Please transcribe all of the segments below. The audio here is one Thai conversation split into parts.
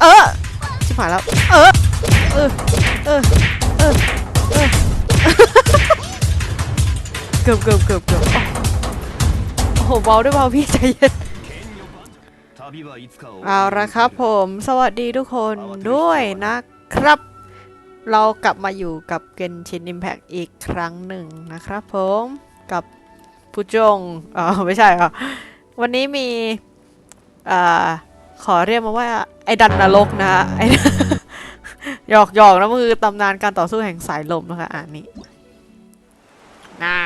เออชิบหายแล้ว เออ เออ เออ เออ เออ เกือบเกือบเกือบเกือบโอ้โหเบาด้วยเบาพี่ใจเย็นเอาละครับผม สวัสดีทุกคนด้วยนะครับ เรากลับมาอยู่กับเกนชินอิมแพกอีกครั้งหนึ่งนะครับผมกับผู้จงอ๋อไม่ใช่อะวันนี้มีอ่า ขอเรียกมาว่าไอ้ดันนรกนะฮะไอ้หยอกหยอกนะมือตำนานการต่อสู้แห่งสายลมนะคะอ่านนี้นะ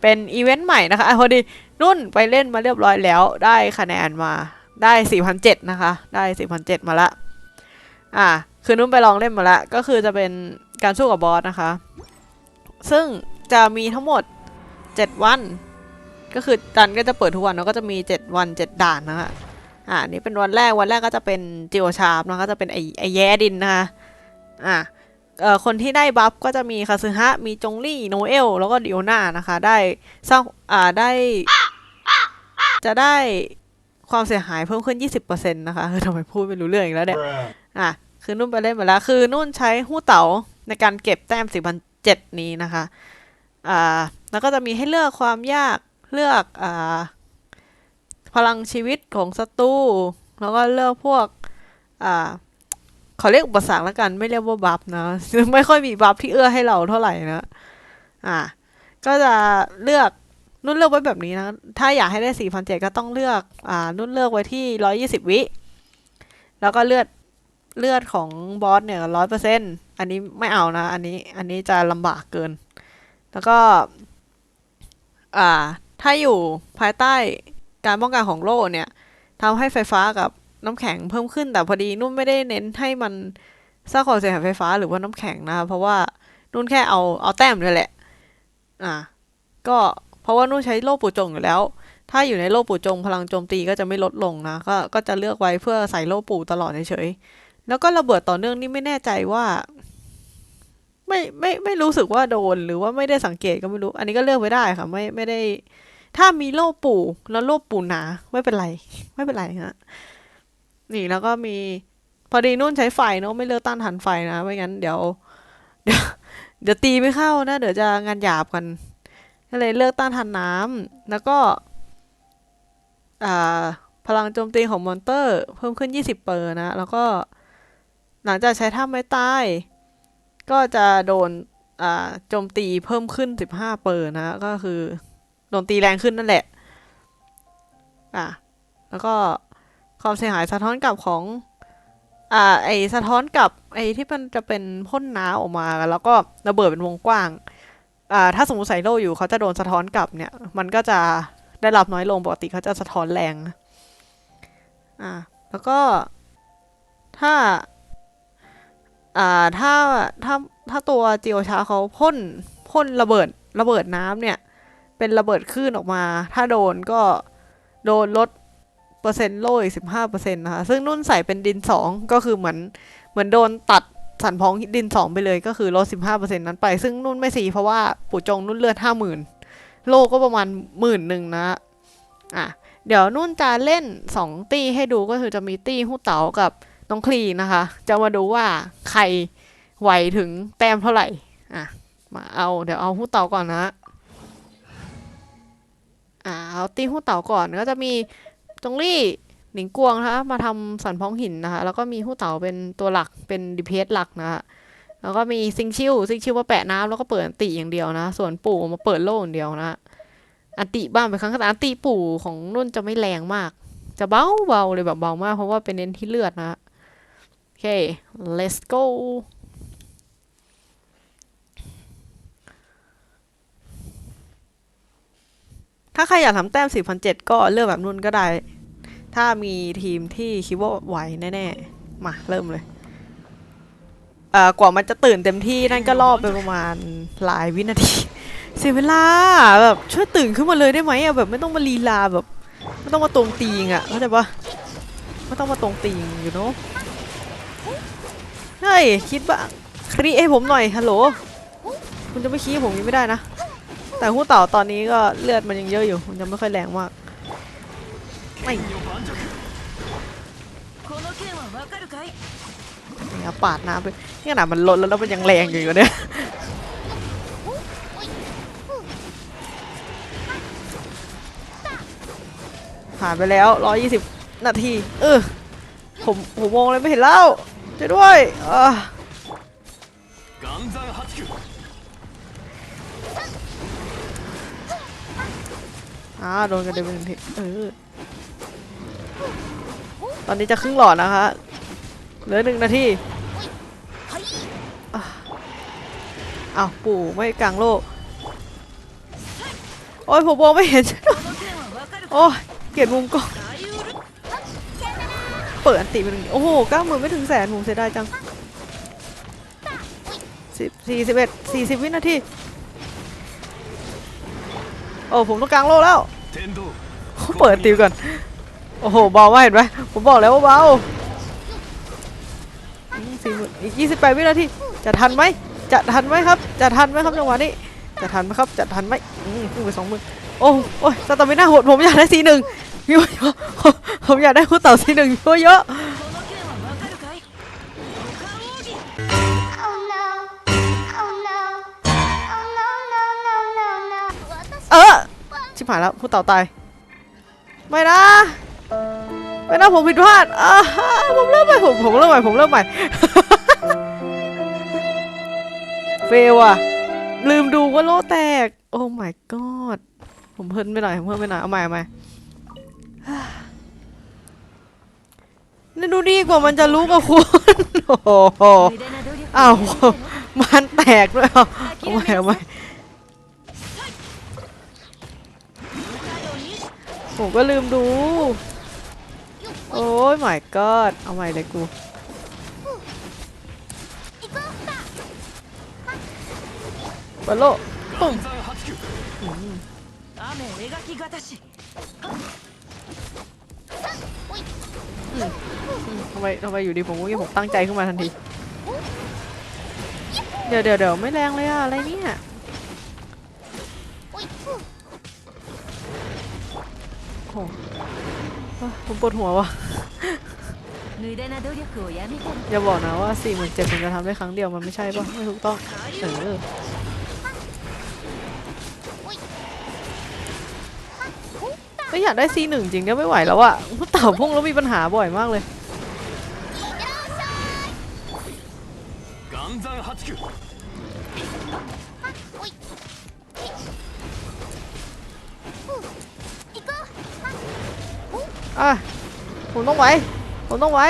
เป็นอีเวนต์ใหม่นะคะอะพอดีนุ่นไปเล่นมาเรียบร้อยแล้วได้คะแนนมาได้ 4,007นะคะ ได้ 4,007 มาละ อ่า คือนุ่นไปลองเล่นมาละ ก็คือจะเป็นการสู้กับบอสนะคะ ซึ่งจะมีทั้งหมด 7 วัน ก็คือดันก็จะเปิดทุกวันแล้วก็จะมี 7 วัน 7 ด่านนะคะ อ่านี่เป็นวันแรกวันแรกก็จะเป็นจิโอชาร์ปนะคะก็จะเป็นไอไอแย่ดินนะคะอ่าเอ่อคนที่ได้บัฟก็จะมีคาซึฮะ มีจงลี่โนเอล แล้วก็ดิโอนานะคะ ได้สร้างอ่าได้ จะได้ความเสียหายเพิ่มขึ้น 20%นะคะคือทำไมพูดไม่รู้เรื่องอีกแล้วเนี่ย อะ คือนุ่นไปเล่นมาแล้ว คือนุ่นใช้หู้เต๋าในการเก็บแต้ม4,007นี้นะคะ อ่า แล้วก็จะมีให้เลือกความยาก เลือก อ่า พลังชีวิตของศัตรูแล้วก็เลือกพวก อ่าขอเรียกอุปสรรคแล้วกันไม่เรียกว่าบัฟนะไม่ค่อยมีบัฟที่เอื้อให้เราเท่าไหร่นะอ่า ก็จะเลือกนุ่นเลือกไว้แบบนี้นะ ถ้าอยากให้ได้4,007ก็ต้องเลือก อ่า นุ่นเลือกไว้ที่ 120 วิ แล้วก็เลือด เลือดของบอสเนี่ยร้อยเปอร์เซ็นตอันนี้ไม่เอานะ อันนี้ อันนี้จะลำบากเกิน แล้วก็ อ่า ถ้าอยู่ภายใต้ การป้องกันของโล่เนี่ยทำให้ไฟฟ้ากับน้ำแข็งเพิ่มขึ้นแต่พอดีนุ่นไม่ได้เน้นให้มันสร้างความเสียหายไฟฟ้าหรือว่าน้ำแข็งนะคะเพราะว่านุ่นแค่เอาเอาแต้มนี่แหละ อ่า ก็เพราะว่านุ่นใช้โล่ปูจงอยู่แล้ว ถ้าอยู่ในโล่ปูจง พลังโจมตีก็จะไม่ลดลงนะก็ก็จะเลือกไว้เพื่อใส่โล่ปูตลอดเฉยๆแล้วก็ระเบิดต่อเนื่องนี่ไม่แน่ใจว่า ไม่ไม่ไม่รู้สึกว่าโดนหรือว่าไม่ได้สังเกตก็ไม่รู้ อันนี้ก็เลือกไว้ได้ค่ะ ไม่ไม่ได้ ถ้ามีโล่ปู่แล้วโล่ปู่หนาไม่เป็นไร ไม่เป็นไรฮะนี่แล้วก็มีพอดีนุ่นใช้ไฟเนอะไม่เลือกต้านทานไฟนะไม่งั้นเดี๋ยวเดี๋ยวเดี๋ยวตีไม่เข้านะเดี๋ยวจะงานหยาบกันก็เลยเลือกต้านทานน้ำแล้วก็อ่าพลังโจมตีของมอนเตอร์ เพิ่มขึ้น 20 เปอร์นะ แล้วก็หลังจากใช้ท่าไม้ตายก็จะโดนโจมตีเพิ่มขึ้น 15 เปอร์นะ ก็คือ นตีแรงขึ้นนั่นแหละ อะ แล้วก็ความเสียหายสะท้อนกลับของ อ่า ไอสะท้อนกลับไอที่มันจะเป็นพ่นน้ำออกมา แล้วก็ระเบิดเป็นวงกว้าง อ่า ถ้าสมมติใส่โล่อยู่เขาจะโดนสะท้อนกลับเนี่ย มันก็จะได้รับน้อยลงปกติเขาจะสะท้อนแรง อ่า แล้วก็ถ้า อ่า ถ้า ถ้า ถ้าตัวจิโอชาเขาพ่น พ่นระเบิด ระเบิดน้ำเนี่ย เป็นระเบิดคลื่นออกมา ถ้าโดนก็โดนลดเปอร์เซ็นต์โล่อีกสิบห้าเปอร์เซ็นต์นะคะ ซึ่งนุ่นใส่เป็นดินสองก็คือเหมือนเหมือนโดนตัดสันพองดินสองไปเลยก็คือลดสิบห้าเปอร์เซ็นต์นั้นไป ซึ่งนุ่นไม่สีเพราะว่าปู่จงนุ่นเลือดห้าหมื่นโลก็ประมาณหมื่นหนึ่งนะอะเดี๋ยวนุ่นจะเล่นสองตี้ให้ดูก็คือจะมีตี้หู้เต๋ากับน้องคลีนะคะ จะมาดูว่าใครไหวถึงแต้มเท่าไหร่อะมาเอาเดี๋ยวเอาหู้เต๋าก่อนนะ อ่าเอาตีหู้เต๋าก่อนก็จะมีจงลี่หนิงกวงนะคะมาทำสันพ้องหินนะคะแล้วก็มีหู้เต๋าเป็นตัวหลักเป็นดีเพสหลักนะคะแล้วก็มีซิงชิวซิงชิวมาแปะน้ำแล้วก็เปิดอันติอย่างเดียวนะ ส่วนปู่มาเปิดโล่อย่างเดียวนะอันติบ้างเป็นครั้งแต่อันติปู่ของนุ่นจะไม่แรงมาก จะเบาเบาเลยแบบเบามากเพราะว่าเป็นเน้นที่เลือดนะโอเค let's go ถ้าใครอยากทำแต้ม 4,007 ก็เลือกแบบนุ่นก็ได้ ถ้ามีทีมที่คิดว่าไหวแน่ๆ มาเริ่มเลยเอ่อกว่ามันจะตื่นเต็มที่นั่นก็รอบไปประมาณหลายวินาที เสียเวลาแบบช่วยตื่นขึ้นมาเลยได้ไหมอะแบบไม่ต้องมาลีลาแบบไม่ต้องมาตรงตีงอะเข้าใจปะไม่ต้องมาตรงตีงอยู่เนาะเฮ้ยคิดบ้างครีให้ผมหน่อยฮัลโหลคุณจะไม่ขี้ผมยังไม่ได้นะ แต่หู้เต่าตอนนี้ก็เลือดมันยังเยอะอยู่ มันยังไม่ค่อยแรงมาก ไม่เนี่ยปาดน้ำไปนี่ขนาดมันลดแล้วแล้วมันยังแรงอยู่เนี่ยผ่านไปแล้ว 120 นาที เออ ผมผมมองเลยไม่เห็นแล้วจะด้วย เอา อ้าโดนกันเด็นหนึ่งทีเออตอนนี้จะครึ่งหลอดนะคะเหลือหนึ่งนาทีอ้าวปู่ไม่กลางโลก โอ้ยผมมองไม่เห็น โอ้ยเกลียดมุมกล้องเปิดอันติเป็นึ่งโอ้โหก้าหมื่นไม่ถึงแสนผมเสียดายจังสิบสี่สิบเอ็ดสี่สิบวินาที โอ้ผมต้องกลางโลกแล้ว天道เปิดติวก่อน โอ้โหเบามากเห็นไหมผมบอกแล้วว่าเบาสี่หมื่นอีกยี่สิบแปดวินาทีจะทันไหมจะทันไหมครับ จะทันไหมครับจังหวะนี้ จะทันไหมครับ จะทันไหมอืมขึ้นไปสองหมื่นโอ้โอ้ยสตาร์มิน่าโหดผมอยากได้สีหนึ่งมีวเยอะผมอยากได้คู่เต่าสีหนึ่งมีวเยอะ ชิบหายแล้วผู้เต่าตาย ไม่นะ ไม่นะผมผิดพลาดผมเริ่มใหม่ผมผมเริ่มใหม่ผมเริ่มใหม่ เฟลอะลืมดูว่าโลแตก โอ้ my god ผมเพิ่มไม่หน่อยผมเพิ่มไม่หน่อย เอาใหม่เอาใหม่นี่ดูดีกว่ามันจะรู้กับคุณ โอ้โหอ้าวมันแตกด้วยเอาใหม่เอาใหม่ ผมก็ลืมดู โอ้ยหม my god เอาใหม่เลยกูบอลโลปุ่มทำไมทำไมอยู่ดีผมกูยังผมตั้งใจขึ้นมาทันที เดี๋ยวเดี๋ยวเดี๋ยวไม่แรงเลยอะอะไรเนี่ย ผมปวดหัววะอย่าบอกนะว่าสี่หมื่นเจ็ดผมจะทำได้ครั้งเดียวมันไม่ใช่ป่ะ ไม่ถูกต้อง เออไม่อยากได้ซีหนึ่งจริงก็ไม่ไหวแล้วอะเต่าพุ่งแล้วมีปัญหาบ่อยมากเลย ผมต้องไหว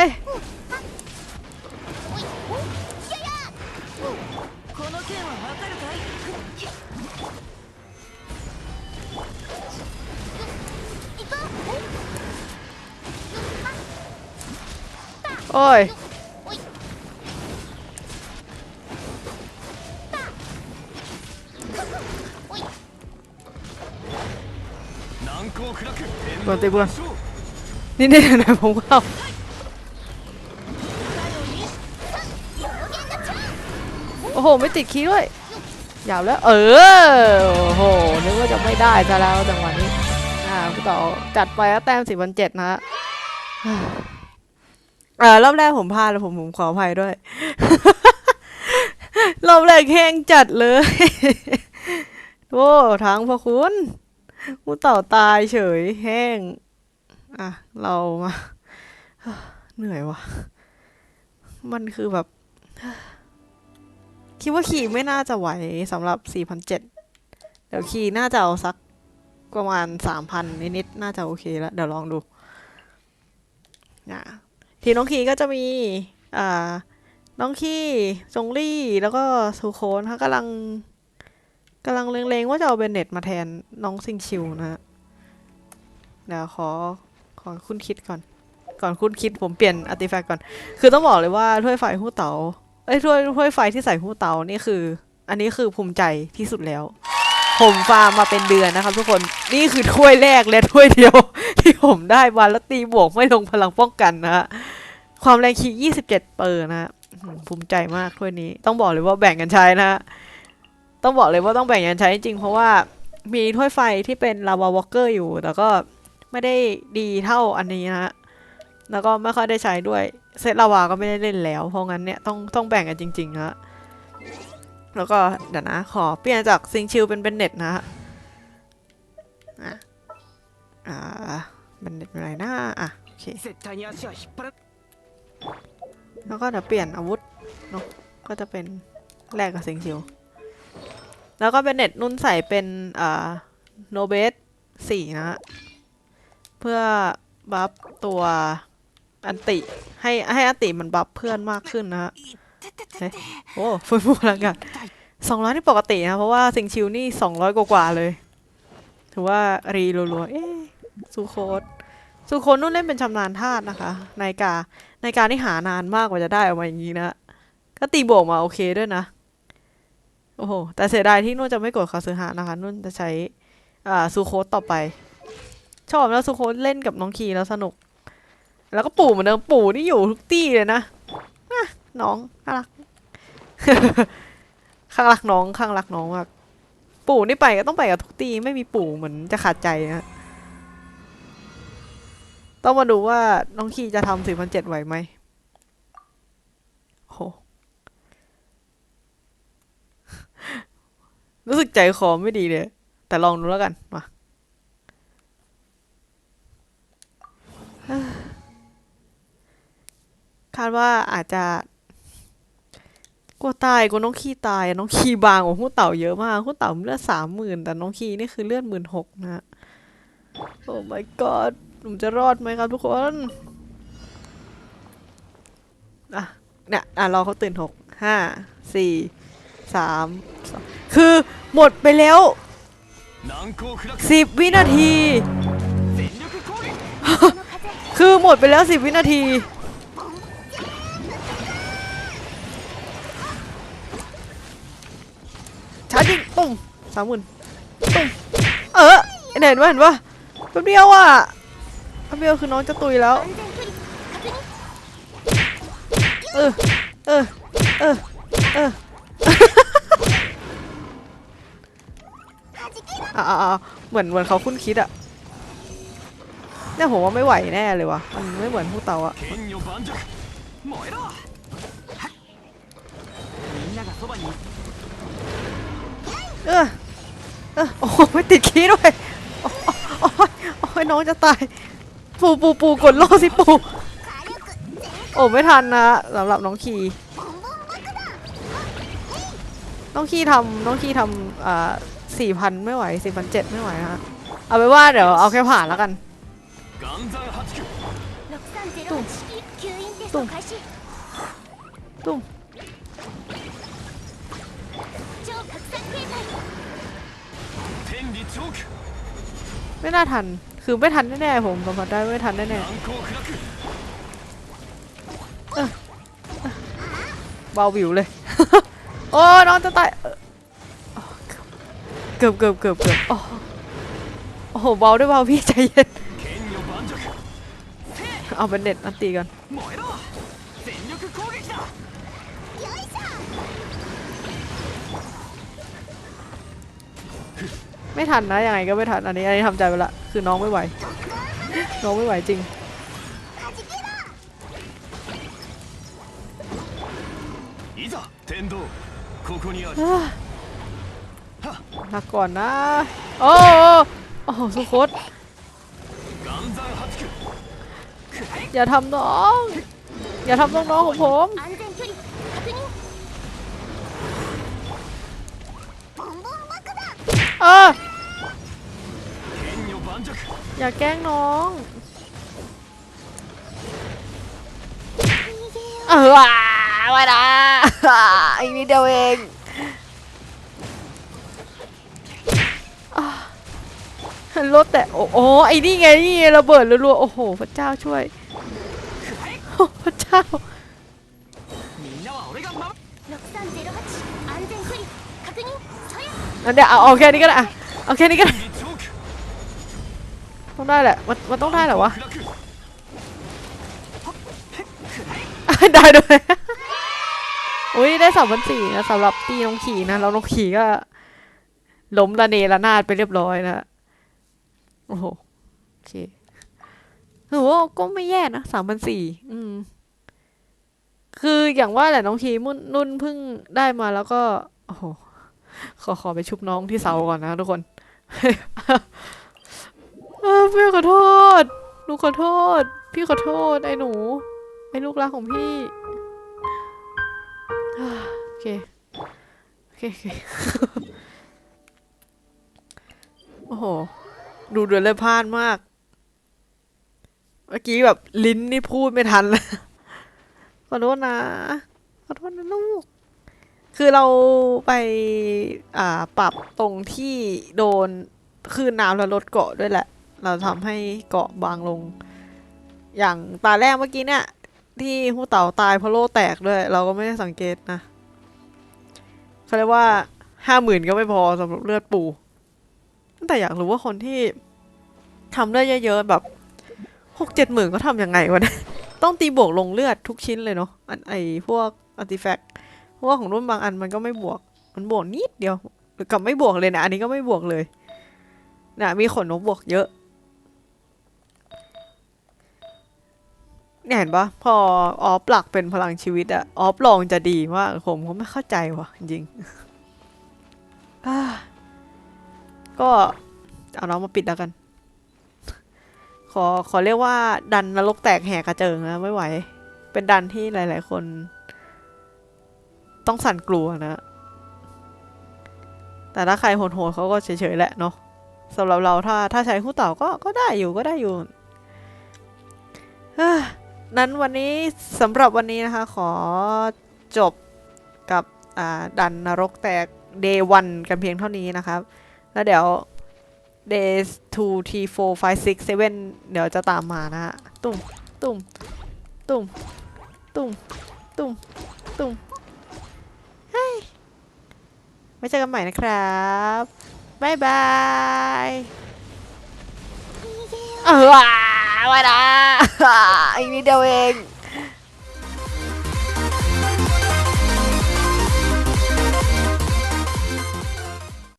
นี่เนี่ยนะผมว่าโอ้โห ไม่ติดคีด้วยยาวแล้ว เออ โอ้โห นึกว่าจะไม่ได้ซะแล้วจังหวะนี้ อ่าพี่ต่อจัดไปแล้วแต้มสิบวันเจ็ดนะฮะอ่ารอบแรกผมพลาดแล้วผมผมขออภัยด้วย รอบแรกแห้งจัดเลย โอ้ทางพระคุณกูเต่อตายเฉยแห้ง อะ เรามาเหนื่อยว่ะ มันคือแบบ คิดว่าขี่ไม่น่าจะไหวสำหรับ4,007เดี๋ยวขี่น่าจะเอาสักประมาณ 3,000 นิดๆน่าจะโอเคแล้ว เดี๋ยวลองดูนะทีน้องขี่ก็จะมี อ่า น้องขี่จงลี่ แล้วก็สุโคนเขากำลังกำลังเลงๆ ว่าจะเอาเบนเน็ตมาแทนน้องซิงชิวนะเดี๋ยวขอ ขอคุณคิดก่อน ก่อนคุณคิดผมเปลี่ยนอาร์ติแฟกต์ก่อน คือต้องบอกเลยว่าถ้วยไฟหู้เต๋าเอ้ยถ้วยถ้วยไฟที่ใส่หู้เต๋านี่คือ อันนี้คือภูมิใจที่สุดแล้ว ผมฟาร์มมาเป็นเดือนนะครับ ทุกคนนี่คือถ้วยแรกและถ้วยเดียว ที่ผมได้มาแล้วตีบวกไม่ลงพลังป้องกันนะฮะความแรงคียี่สิบเจ็ดเปอร์นะฮะภูมิใจมากถ้วยนี้ ต้องบอกเลยว่าแบ่งกันใช้นะฮะต้องบอกเลยว่าต้องแบ่งกันใช้จริงเพราะว่ามีถ้วยไฟที่เป็นลาวาวอลเกอร์อยู่แต่ก็ ไม่ได้ดีเท่าอันนี้นะแล้วก็ไม่ค่อยได้ใช้ด้วย เซตลาวาก็ไม่ได้เล่นแล้ว เพราะงั้นเนี่ยต้องต้องแบ่งกันจริงๆฮะแล้วก็เดี๋ยวนะขอเปลี่ยนจากซิงชิลเป็นเบนเน็ตนะฮะอ่าเบนเน็ตอะไรนะอะโอเคแล้วก็เดี๋ยวเปลี่ยนอาวุธเนาะก็จะเป็นแรกกับซิงชิลแล้วก็เบนเน็ตนุ่นใส่เป็นอ่าโนเบสสี่นะฮะ เพื่อบัฟตัวอันติ ให้ให้อันติมันบัฟเพื่อนมากขึ้นนะฮะเฮ้ยโอ้ฟื้นฟูพลังงานสองร้อยนี่ปกตินะเพราะว่าซิงชิลนี่สองร้อยกว่าๆเลย ถือว่ารีรัวๆเอ๊ะซูโคดซูโคดนุ่นเล่นเป็นชำนาญธาตุนะคะนายกาในการที่หานานมากกว่าจะได้ออกมาอย่างนี้นะก็ตีโบวกมาโอเคด้วยนะ โอ้โห แต่เสียดายที่นุ่นจะไม่กดคาซึฮะนะคะ นุ่นจะใช้อ่าซูโคสต่อไป ชอบแล้วซูโคเล่นกับน้องคีแล้วสนุก แล้วก็ปู่เหมือนเดิมปู่นี่อยู่ทุกตี้เลยนะะน้องน่ารัก ข้างรักน้องข้างรักน้องมากปู่นี่ไปก็ต้องไปกับทุกตีไม่มีปู่เหมือนจะขาดใจนะต้องมาดูว่าน้องคีจะทำสี่พันเจ็ดไหวไหมโหรู้สึกใจคอไม่ดีเลย แต่ลองดูแล้วกันมา คาดว่าอาจจะกลัวตายกลัวน้องขี้ตาย น้องขี้บางของาผู้เต่าเยอะมากผู้เต่าเลือดสามหมื่นแต่น้องขี้นี่คือเลือดหมื่นหกนะโอ้ my god หนุ่มจะรอดไหมครับทุกคนอะเนี่ยอะรอเขาตื่นหกห้าสี่สามคือหมดไปแล้วสิบวินาที คือหมดไปแล้วสิบวินาที ชาร์จยิงปุ้มสามหมื่นปุ้มเออเห็นว่าเห็นว่าแป๊บเดียวอะแป๊บเดียวคือน้องจะตุยแล้ว เออ เออ เออ เอออ่าอ่าเหมือนเหมือนเขาคุ้นคิดอะ เนี่ยผมว่าไม่ไหวแน่เลยวะมันไม่เหมือนพวกเตาอะเออเออโอ้ไม่ติดขี้ด้วยโอ้ยโอ้ยน้องจะตาย ปูปูปูกดโลสิปูโอ้ไม่ทันนะสำหรับน้องคีน้องคีทำน้องคีทำอ่าสี่พันไม่ไหวสี่พันเจ็ดไม่ไหวฮะเอาไปว่าเดี๋ยวเอาแค่ผ่านแล้วกัน ตุ้มตุ้มตุ้มไม่น่าทัน คือไม่ทันแน่ๆผมสัมผัสได้ไม่ทันแน่ๆเบาวิวเลย โอ้น้องจะตายเกือบเกือบเกือบเกือบโอ้โหเบาด้วยเบาพี่ใจเย็น เอาเป็นเด็ดมาตีก่อนไม่ทันนะยังไงก็ไม่ทันอันนี้อันนี้ทำใจไปละคือน้องไม่ไหว น้องไม่ไหวจริงรักก่อนนะ โอ้โอ้สุขคต อย่าทำน้อง อย่าทำน้องๆของผม เออ อย่าแกล้งน้อง เออไม่าไอ้นี่เดียวเองรถแต่โอ้ไอ้นี่ไงนี่ระเบิดรัวๆโอ้โห พระเจ้าช่วย พระเจ้าเดี๋ยวเอาเอาค่นี้ก็ได้อะเอาค่นี้ก็ได้ต้องได้แหละมันมันต้องได้เหรอวะได้ด้วยอุ้ยได้สามพันสี่นะสำหรับตีน้องขี่นะแล้วน้องขี่ก็ล้มระเนระนาดไปเรียบร้อยนะโอ้โหโอเค ถือว่าก็ไม่แย่นะสามพันสี่อืม คืออย่างว่าแหละน้องทีมุ่นนุ่นเพิ่งได้มาแล้วก็ โอ้โหขอขอไปชุบน้องที่เสาก่อนนะทุกคนเออพี่ขอโทษหนูขอโทษ พี่ขอโทษ ไอ้หนู ไอ้ลูกรักของพี่โอเคโอเคโอเคโอ้โห ดูเดือดเลยพลานมาก เมื่อกี้แบบลิ้นนี่พูดไม่ทันเลยขอโทษนะ ขอโทษนะลูก คือเราไปอ่าปรับตรงที่โดนคลื่นน้ำแล้วลดเกาะด้วยแหละ เราทำให้เกาะบางลง อย่างตาแรกเมื่อกี้เนี่ย ที่หูเต่าตายเพราะโล่แตกด้วย เราก็ไม่ได้สังเกตนะเขาเรียกว่าห้าหมื่นก็ไม่พอสำหรับเลือดปูแต่อยากรู้ว่าคนที่ทำเลือดเยอะๆแบบ หกเจ็ดหมื่นก็ทำยังไงวะเนี่ยต้องตีบวกลงเลือดทุกชิ้นเลยเนาะอันไอพวกอาร์ติแฟกต์เพราะว่าของรุ่นบางอันมันก็ไม่บวก มันบวกนิดเดียวหรือกับไม่บวกเลยนะ อันนี้ก็ไม่บวกเลยนะมีขนนกบวกเยอะเนี่ยเห็นปะพอออฟหลักเป็นพลังชีวิตอะออฟลองจะดีมากผมก็ไม่เข้าใจว่ะจริงก็เอาน้องมาปิดแล้วกัน อขอเรียกว่าดันนรกแตกแหกกระเจิงนะไม่ไหว เป็นดันที่หลาย ๆ คน ต้องสั่นกลัวนะ แต่ถ้าใครโหดๆเขาก็เฉยๆแหละเนาะสำหรับเราถ้าถ้าใช้คู่เต่าก็ก็ได้อยู่ก็ได้อยู่นั้นวันนี้สำหรับวันนี้นะคะ ขอจบกับดันนรกแตก day 1กันเพียงเท่านี้นะครับ แล้วเดี๋ยว day 2 t 4 5 6 7เดี๋ยวจะตามมานะฮะ ตุ้มตุ้มตุ้มตุ้มตุ้มตุ้มเฮ้ยไว้เจอกันใหม่นะครับบ๊ายบายเออว้ามานะอีกนิดเดียวเอง